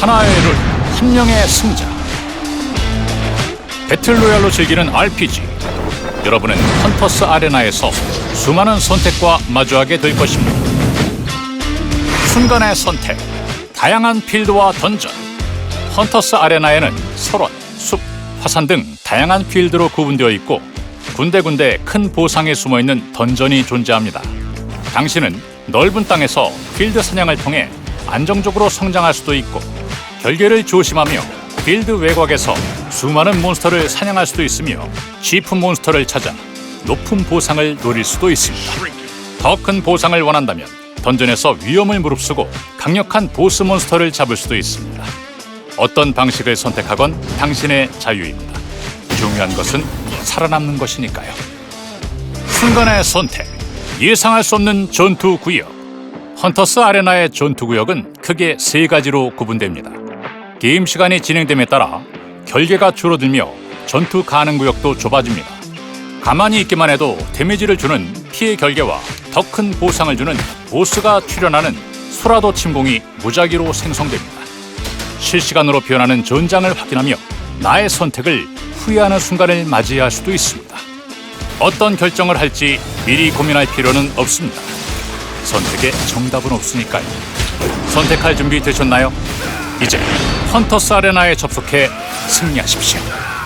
하나의 룰, 한 명의 승자. 배틀로얄로 즐기는 RPG. 여러분은 헌터스 아레나에서 수많은 선택과 마주하게 될 것입니다. 순간의 선택, 다양한 필드와 던전. 헌터스 아레나에는 설원, 숲, 화산 등 다양한 필드로 구분되어 있고 군데군데 큰 보상에 숨어 있는 던전이 존재합니다. 당신은 넓은 땅에서 필드 사냥을 통해 안정적으로 성장할 수도 있고 결계를 조심하며 필드 외곽에서 수많은 몬스터를 사냥할 수도 있으며 치프 몬스터를 찾아 높은 보상을 노릴 수도 있습니다. 더 큰 보상을 원한다면 던전에서 위험을 무릅쓰고 강력한 보스 몬스터를 잡을 수도 있습니다. 어떤 방식을 선택하건 당신의 자유입니다. 중요한 것은 살아남는 것이니까요. 순간의 선택, 예상할 수 없는 전투 구역. 헌터스 아레나의 전투 구역은 크게 세 가지로 구분됩니다. 게임 시간이 진행됨에 따라 결계가 줄어들며 전투 가능 구역도 좁아집니다. 가만히 있기만 해도 데미지를 주는 피해 결계와 더 큰 보상을 주는 보스가 출현하는 소라도 침공이 무작위로 생성됩니다. 실시간으로 변하는 전장을 확인하며 나의 선택을 후회하는 순간을 맞이할 수도 있습니다. 어떤 결정을 할지 미리 고민할 필요는 없습니다. 선택에 정답은 없으니까요. 선택할 준비 되셨나요? 이제 헌터스 아레나에 접속해 승리하십시오.